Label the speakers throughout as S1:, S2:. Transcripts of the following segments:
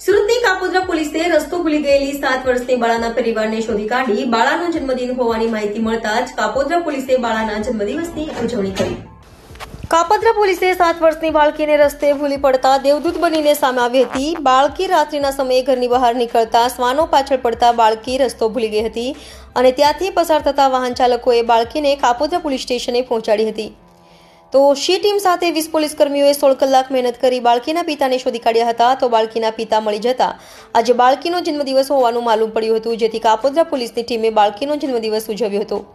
S1: સુરતની કાપોદ્રા પોલીસે રસ્તો ભૂલી ગયેલી સાત વર્ષની બાળાના પરિવારને શોધી કાઢી બાળાનો જન્મદિન હોવાની માહિતી મળતા જ કાપોદ્રા પોલીસે બાળાના જન્મદિવસની ઉજવણી કરી કાપોદ્રા પોલીસે સાત વર્ષની બાળકીને રસ્તે ભૂલી પડતા દેવદૂત બનીને સામે આવી હતી. બાળકી રાત્રિના સમયે ઘરની બહાર નીકળતા શ્વાનો પાછળ પડતા બાળકી રસ્તો ભૂલી ગઈ હતી અને ત્યાંથી પસાર થતા વાહન ચાલકોએ બાળકીને કાપોદ્રા પોલીસ સ્ટેશને પહોંચાડી હતી. તો શી ટીમ સાથે વીસ પોલીસ કર્મીઓએ સોળ કલાક મહેનત કરી બાળકીના પિતાને શોધી કાઢ્યા હતા તો બાળકીના પિતા મળી જતા. આજે બાળકીનો જન્મદિવસ હોવાનું માલુમ પડ્યું હતું, જેથી કાપોદ્રા પોલીસની ટીમે બાળકીનો જન્મદિવસ ઉજવ્યો હતો.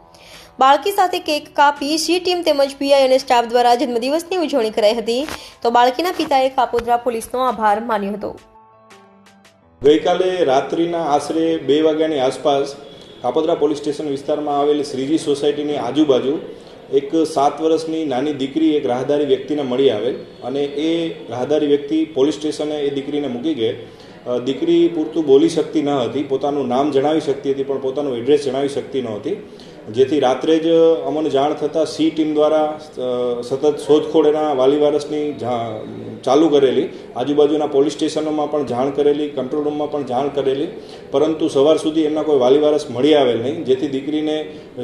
S1: બાળકી સાથે કેક કાપી સી ટીમ તેમજ પીઆઈ અને સ્ટાફ દ્વારા જન્મદિવસની ઉજવણી કરાઈ હતી. તો બાળકીના પિતાએ કાપોદ્રા પોલીસનો આભાર માન્યો હતો.
S2: ગઈકાલે રાત્રિના આશરે બે વાગ્યાની આસપાસ કાપોદ્રા પોલીસ સ્ટેશન વિસ્તારમાં આવેલી શ્રીજી સોસાયટીની આજુબાજુ એક સાત વર્ષની નાની દીકરી એક રાહદારી વ્યક્તિને મળી આવેલ અને એ રાહદારી વ્યક્તિ પોલીસ સ્ટેશને એ દીકરીને મૂકી ગઈ. દીકરી પૂરતું બોલી શકતી ન હતી, પોતાનું નામ જણાવી શકતી હતી, પણ પોતાનું એડ્રેસ જણાવી શકતી નહોતી જેથી રાત્રે જ અમને જાણ થતાં સી ટીમ દ્વારા સતત શોધખોળ એના વાલી વારસની ચાલુ કરેલી, આજુબાજુના પોલીસ સ્ટેશનોમાં પણ જાણ કરેલી, કંટ્રોલ રૂમમાં પણ જાણ કરેલી, પરંતુ સવાર સુધી એમના કોઈ વાલી વારસ મળી આવેલ નહીં, જેથી દીકરીને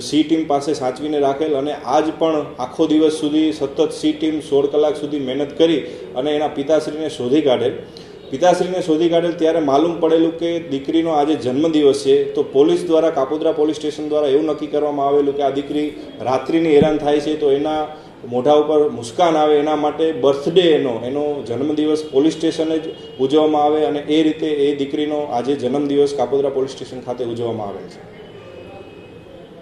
S2: સી ટીમ પાસે સાચવીને રાખેલ અને આજ પણ આખો દિવસ સુધી સતત સી ટીમ સોળ કલાક સુધી મહેનત કરી અને એના પિતાશ્રીને શોધી કાઢેલ. પિતાશ્રીને શોધી કાઢેલ ત્યારે માલુમ પડેલું કે દીકરીનો આજે જન્મદિવસ છે, તો પોલીસ દ્વારા, કાપોદ્રા પોલીસ સ્ટેશન દ્વારા એવું નક્કી કરવામાં આવેલું કે આ દીકરી રાત્રિની હેરાન થાય છે, તો એના મોઢા ઉપર મુસ્કાન આવે, એના માટે બર્થડે એનો એનો જન્મદિવસ પોલીસ સ્ટેશને જ ઉજવવામાં આવે અને એ રીતે એ દીકરીનો આજે જન્મદિવસ કાપોદ્રા પોલીસ સ્ટેશન ખાતે ઉજવવામાં આવેલ છે.